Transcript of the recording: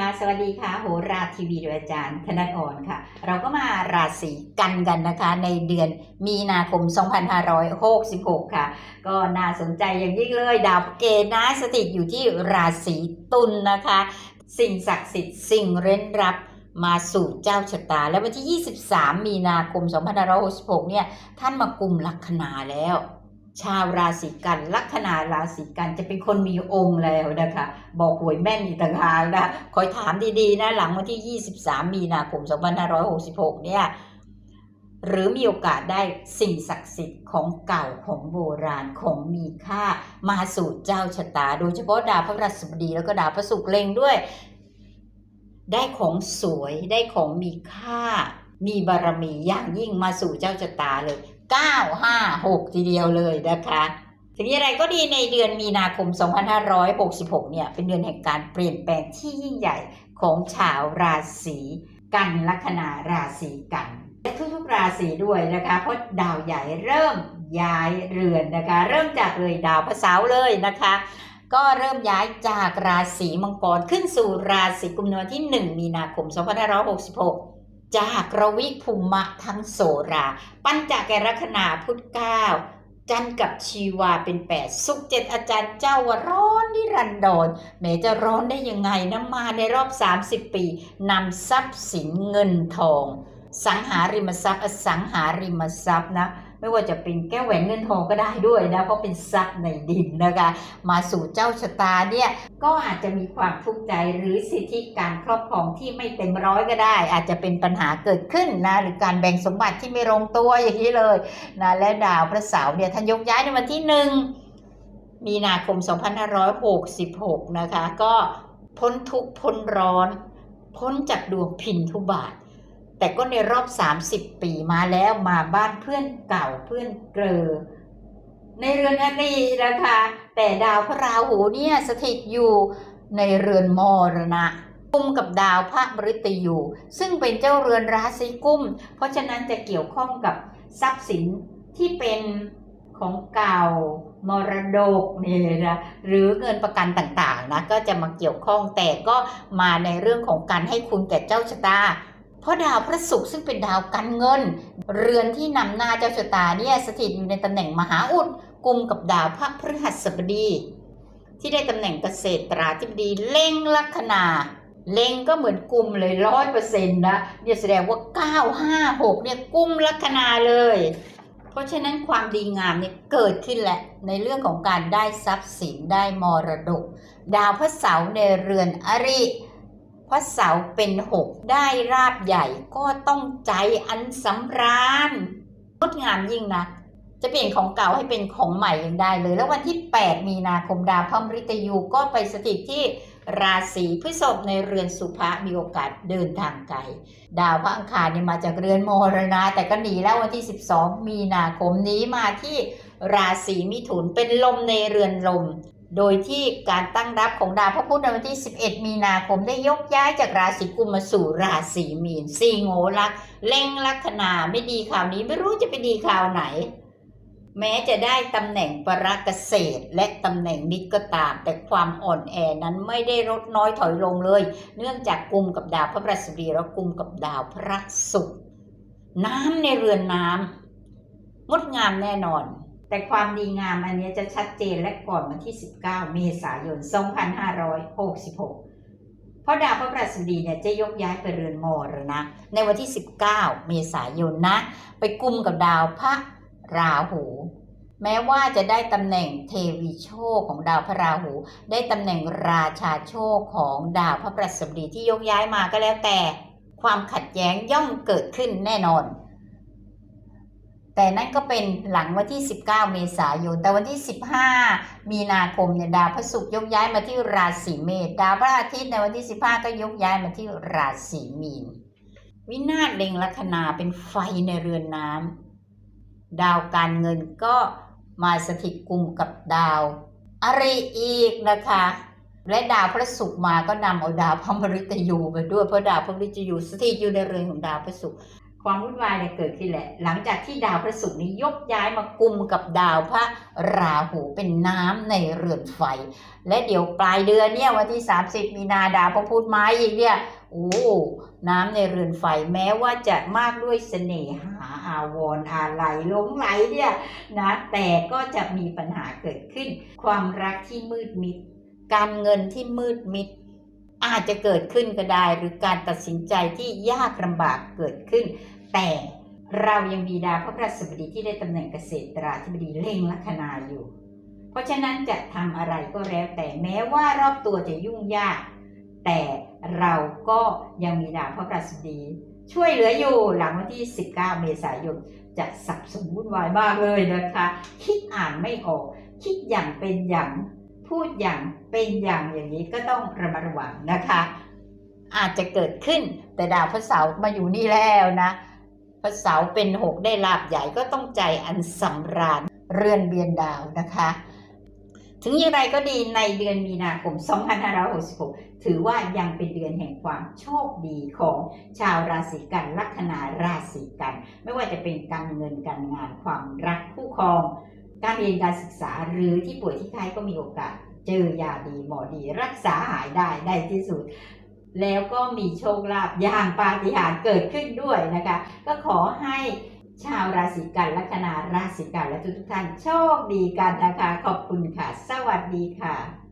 ค่ะ สวัสดีค่ะโหราทีวีโดยอาจารย์ธนกรค่ะ เราก็มาราศีกันกันนะคะ ในเดือนมีนาคม 2566 ค่ะ ก็น่าสนใจอย่างยิ่งเลย ดาวเกณฑ์นะสถิตอยู่ที่ราศีตุลนะคะ สิ่งศักดิ์สิทธิ์สิ่งเร้นรับมาสู่เจ้าชะตา และวันที่ 23 มีนาคม 2566 เนี่ย ท่านมากลุ่มลัคนาแล้ว ชาวราศีกันลัคนาราศีกันจะเป็นคนมีองค์แล้วนะคะ บอกหวยแม่นอีกต่างหากนะคอยถามดีๆนะหลังวันที่ 23 มีนาคม 2566 เนี่ยหรือมีโอกาสได้สิ่งศักดิ์สิทธิ์ของเก่าของโบราณของมีค่ามาสู่เจ้าชะตา โดยเฉพาะดาวพระราชบดีแล้วก็ดาวพระศุกร์เล็งด้วย ได้ของสวยได้ของมีค่า มีบารมีอย่างยิ่งมาสู่เจ้าชะตาเลย 9 5 6 ทีเดียวเลยนะคะถึงอย่างไรก็ดีในเดือนมีนาคม 2566 เนี่ย เป็นเดือนแห่งการเปลี่ยนแปลงที่ยิ่งใหญ่ของชาวราศีกันลัคนาราศีกัน และทุกๆราศีด้วยนะคะ เพราะดาวใหญ่เริ่มย้ายเรือนนะคะ เริ่มจากเลยดาวพระเสาร์เลยนะคะ ก็เริ่มย้ายจากราศีมังกรขึ้นสู่ราศีกุมในวันที่ 1 มีนาคม 2566 จากรวิภูมะทั้งโสรา ปัญจแกรคนาพุทธเก้าจันทร์กับชีวาเป็นแปดสุขเจ็ดอาจารย์เจ้าว่าร้อนนิรันดรแม้จะร้อนได้ยังไงนะมาในรอบ 30 ปีนำทรัพย์สินเงินทอง สังหาริมทรัพย์อสังหาริมทรัพย์นะไม่ว่าจะเป็นแก้วแหวนเงินทองก็ได้ด้วยนะเพราะเป็นทรัพย์ในดินนะคะ มาสู่เจ้าชะตาเนี่ยก็อาจจะมีความทุกข์ใจหรือสิทธิการครอบครองที่ไม่เต็มร้อยก็ได้ อาจจะเป็นปัญหาเกิดขึ้นนะหรือการแบ่งสมบัติที่ไม่ลงตัวอย่างนี้เลยนะและดาวพระเสาร์เนี่ยท่านยกย้ายในวันที่หนึ่งมีนาคม 2566 นะคะ ก็พ้นทุกพ้นร้อน พ้นจากดวงพินทุบาท แต่ก็ในรอบ 30 ปีมาแล้วมาบ้านเพื่อนเก่าเพื่อนเกลอในเรือนอรีนะคะ แต่ดาวพระราหูเนี่ยสถิตอยู่ในเรือนมรณะกุมกับดาวพระมฤตยู ซึ่งเป็นเจ้าเรือนราศีกุม เพราะฉะนั้นจะเกี่ยวข้องกับทรัพย์สินที่เป็นของเก่ามรดกเนี่ยนะหรือเงินประกันต่างๆนะก็จะมาเกี่ยวข้องแต่ก็มาในเรื่องของการให้คุณแก่เจ้าชะตา เพราะดาวพระศุกร์ซึ่งเป็นดาวการเงิน เรือนที่นำหน้าเจ้าชะตาเนี่ยสถิตอยู่ในตำแหน่งมหาอุดกุมกับดาวพระพฤหัสบดี ที่ได้ตำแหน่งเกษตราธิบดีเล็งลัคนาเล็งก็เหมือนกุมเลยร้อยเปอร์เซ็นต์นะเนี่ยแสดงว่า 9 5 6เนี่ยกุมลัคนาเลย เพราะฉะนั้นความดีงามเนี่ยเกิดขึ้นแหละ ในเรื่องของการได้ทรัพย์สินได้มรดก ดาวพระเสาร์ในเรือนอริ พระเสาเป็นหกได้ราบใหญ่ก็ต้องใจอันสำราญงดงามยิ่งนะจะเปลี่ยนของเก่าให้เป็นของใหม่ยังได้เลย แล้ววันที่ 8 มีนาคมดาวพระมฤตยูก็ไปสถิตที่ราศีพฤษภในเรือนสุภะมีโอกาสเดินทางไกลดาวพระอังคารเนี่ยมาจากเรือนมรณะ แต่ก็หนีแล้ววันที่ 12 มีนาคมนี้มาที่ราศีมิถุนเป็นลมในเรือนลม โดยที่การตั้งรับของดาวพระพุธในวันที่ 11 มีนาคมได้ยกย้ายจากราศีกุมมาสู่ราศีมีนสี่โงลักเล็งลัคนาไม่ดีข่าวนี้ไม่รู้จะไปดีข่าวไหน แม้จะได้ตำแหน่งปรกเกษตรและตำแหน่งนิดก็ตาม แต่ความอ่อนแอนั้นไม่ได้ลดน้อยถอยลงเลย เนื่องจากกุมกับดาวพระประสบดีแล้วกุมกับดาวพระศุกร์น้ำในเรือนน้ำงดงามแน่นอน แต่ความดีงามอันนี้จะชัดเจนและก่อนวันที่ 19 เมษายน 2566 เพราะดาวพระประสบดีเนี่ยจะยกย้ายไปเรือนมรณะ ในวันที่ 19 เมษายนนะ ไปกุมกับดาวพระราหู แม้ว่าจะได้ตำแหน่งเทวีโชคของดาวพระราหู ได้ตำแหน่งราชาโชคของดาวพระประสบดีที่ยกย้ายมาก็แล้วแต่ ความขัดแย้งย่อมเกิดขึ้นแน่นอน แต่นั่นก็เป็นหลังวันที่ 19 เมษายน แต่วันที่ 15 มีนาคมเนี่ยดาวพระศุกร์ยกย้ายมาที่ราศีเมษ ดาวพระอาทิตย์ในวันที่ 15 ก็ยกย้ายมาที่ราศีมีน วินาศเล็งลัคนาเป็นไฟในเรือนน้ำ ดาวการเงินก็มาสถิตกลุ่มกับดาวอริอีกนะคะ และดาวพระศุกร์มาก็นำเอาดาวพระมฤตยูไปด้วยเพราะดาวพระมฤตยูสถิตอยู่ในเรือนของดาวพระศุกร์ ความวุ่นวายเนี่ยเกิดขึ้นแหละ หลังจากที่ดาวพระศุกร์นี้ยกย้ายมากุมกับดาวพระราหูเป็นน้ำในเรือนไฟ และเดี๋ยวปลายเดือนเนี่ยวันที่ 30 มีนาดาวพระพุธไมาอีกเนี่ยโอ้น้ำในเรือนไฟแม้ว่าจะมากด้วยเสน่หาอาวรณ์อาลัยหลงไหลเนี่ยนะแต่ก็จะมีปัญหาเกิดขึ้น ความรักที่มืดมิด การเงินที่มืดมิด อาจจะเกิดขึ้นก็ได้หรือการตัดสินใจที่ยากลำบากเกิดขึ้น แต่เรายังมีดาวพระพฤหัสบดีที่ได้ตำแหน่งเกษตราธิบดีเล็งลัคนาอยู่ เพราะฉะนั้นจะทำอะไรก็แล้วแต่แม้ว่ารอบตัวจะยุ่งยาก แต่เราก็ยังมีดาวพระพฤหัสบดี ช่วยเหลืออยู่หลังวันที่ 19 เมษายนจะสับสนวุ่นวายมากเลยนะคะ คิดอ่านไม่ออก คิดอย่างเป็นอย่าง พูดอย่างเป็นอย่างอย่างนี้ก็ต้องระมัดระวังนะคะ อาจจะเกิดขึ้นแต่ดาวพระเสาร์มาอยู่นี่แล้วนะพระเสาร์เป็นหกได้ลาบใหญ่ก็ต้องใจอันสำราญเรือนเบียนดาวนะคะ ถึงอย่างไรก็ดีในเดือนมีนาคม 2566 ถือว่ายังเป็นเดือนแห่งความโชคดีของชาวราศีกันลัคนาราศีกัน ไม่ว่าจะเป็นการเงินการงานความรักคู่ครอง การเรียนการศึกษาหรือที่ป่วยที่ไข้ก็มีโอกาสเจอยาดีหมอดี รักษาหายได้ได้ที่สุด แล้วก็มีโชคลาภอย่างปาฏิหาริย์เกิดขึ้นด้วยนะคะ ก็ขอให้ชาวราศีกันลัคนาราศีกันและทุกท่านโชคดีกันนะคะ ขอบคุณค่ะ สวัสดีค่ะ